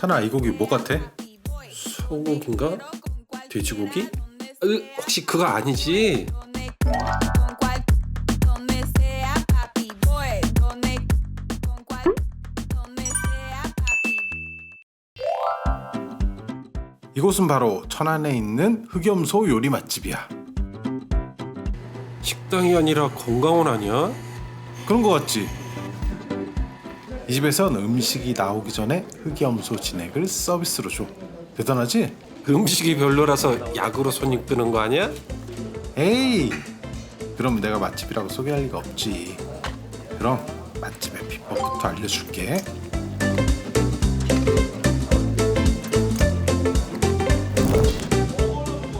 찬아 이 고기 뭐 같아? 소고기인가? 돼지고기? 으, 혹시 그거 아니지? 이곳은 바로 천안에 있는 흑염소 요리 맛집이야. 식당이 아니라 건강원 아니야? 그런 거 같지? 이 집에선 음식이 나오기 전에 흑염소 진액을 서비스로 줘. 대단하지? 그 음식이 별로라서 약으로 손님 끄는 거 아니야? 에이, 그럼 내가 맛집이라고 소개할 리가 없지. 그럼 맛집의 비법부터 알려줄게.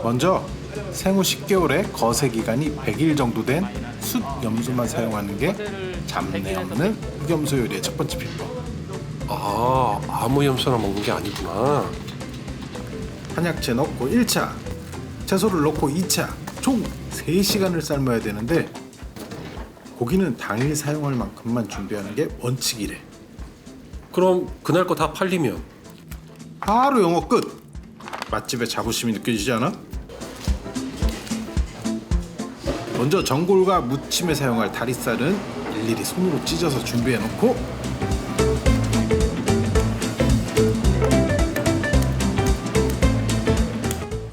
먼저 생후 10개월에 거세 기간이 100일 정도 된숫 염소만 사용하는 게 잡내 없는 흑염소 요리의 첫 번째 비법. 아 아무 염소나 먹는 게 아니구나 한약재 넣고 1차, 채소를 넣고 2차, 총 3시간을 삶아야 되는데 고기는 당일 사용할 만큼만 준비하는 게 원칙이래. 그럼 그날 거 다 팔리면 바로 영어 끝. 맛집의 자부심이 느껴지지 않아? 먼저 전골과 무침에 사용할 다리살은 일일이 손으로 찢어서 준비해 놓고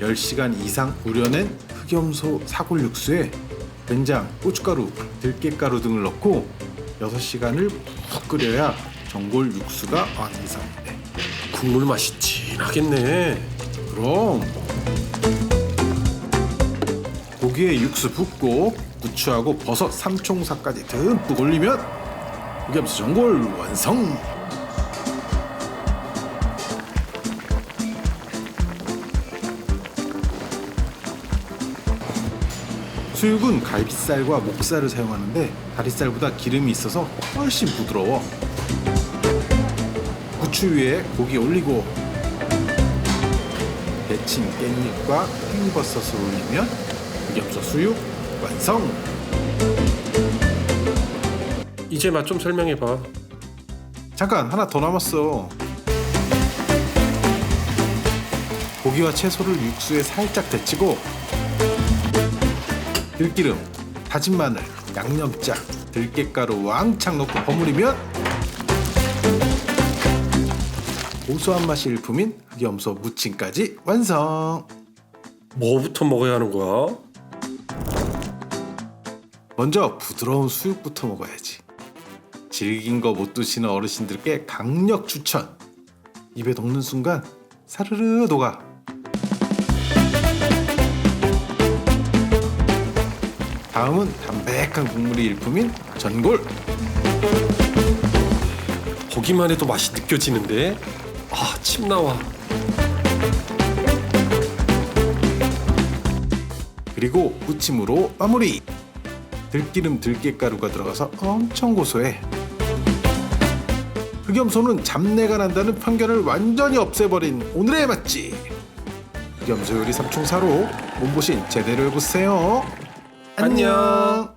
(10시간) 이상 우려낸 흑염소 사골 육수에 된장, 고춧가루, 들깨가루 등을 넣고 (6시간을) 푹 끓여야 전골 육수가 완성돼. 국물 맛이 진하겠네. 그럼 고기에 육수 붓고 부추하고 버섯, 삼총사까지 듬뿍 올리면 흑염소 전골 완성. 수육은 갈비살과 목살을 사용하는데 다리살보다 기름이 있어서 훨씬 부드러워. 부추 위에 고기 올리고 데친 깻잎과 팽이버섯을 올리면 흑염소 수육 완성! 이제 맛 좀 설명해봐 잠깐 하나 더 남았어. 고기와 채소를 육수에 살짝 데치고 들기름, 다진 마늘, 양념장, 들깨가루 왕창 넣고 버무리면 고소한 맛이 일품인 흑염소 무침까지 완성. 뭐부터 먹어야 하는 거야? 먼저 부드러운 수육부터 먹어야지. 질긴 거 못 드시는 어르신들께 강력 추천. 입에 넣는 순간 사르르 녹아. 다음은 담백한 국물이 일품인 전골. 보기만 해도 맛이 느껴지는데 아 침 나와 그리고 무침으로 마무리. 들기름 들깨가루가 들어가서 엄청 고소해. 흑염소는 잡내가 난다는 편견을 완전히 없애버린 오늘의 맛집. 흑염소 요리 삼총사로 몸보신 제대로 해보세요. 안녕.